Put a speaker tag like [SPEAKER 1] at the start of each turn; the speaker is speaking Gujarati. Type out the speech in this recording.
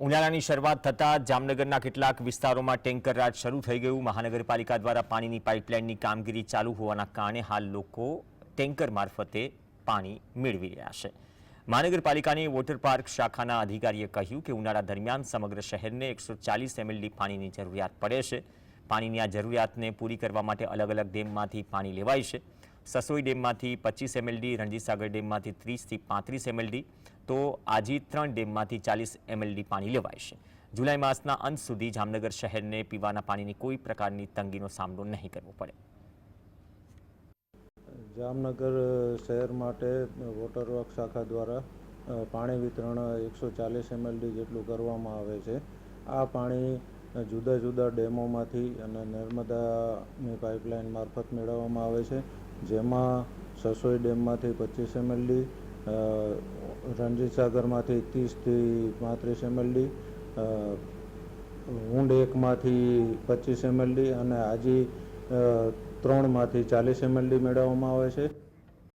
[SPEAKER 1] ઉનાળાની શરૂઆત થતાં જામનગરના કેટલાક વિસ્તારોમાં ટેન્કર રાજ શરૂ થઈ ગયું. મહાનગરપાલિકા દ્વારા પાણીની પાઇપલાઇનની કામગીરી ચાલુ હોવાના કારણે હાલ લોકો ટેન્કર મારફતે પાણી મેળવી રહ્યા છે. મહાનગરપાલિકાની વોટર પાર્ક શાખાના અધિકારીએ કહ્યું કે ઉનાળા દરમિયાન સમગ્ર શહેરને એકસો ચાલીસ એમએલડી પાણીની જરૂરિયાત પડે છે. પાણીની આ જરૂરિયાતને પૂરી કરવા માટે અલગ અલગ ડેમમાંથી પાણી લેવાય છે. સસોઈ ડેમમાંથી પચીસ એમએલડી, રણજીતસાગર ડેમમાંથી ત્રીસથી પાંત્રીસ એમએલડી, તો આજી ત્રણ ડેમમાંથી ચાલીસ એમએલડી પાણી લેવાય છે જુલાઈ માસના અંત સુધી જામનગર શહેરને પીવાના પાણીની કોઈ પ્રકારની તંગીનો સામનો નહીં કરવો પડે.
[SPEAKER 2] જામનગર શહેર માટે વોટર વર્ક શાખા દ્વારા પાણી વિતરણ એકસો ચાલીસ એમએલડી જેટલું કરવામાં આવે છે. આ પાણી જુદા જુદા ડેમોમાંથી અને નર્મદાની પાઇપલાઇન મારફત મેળવવામાં આવે છે. જેમાં સસોઈ ડેમમાંથી પચીસ એમએલડી રણજીત સાગરમાંથી ત્રીસથી પાંત્રીસ એમએલડી ઊંડ એકમાંથી પચીસ એમએલડી અને આજી ત્રણમાંથી ચાલીસ એમએલડી મેળવવામાં આવે છે.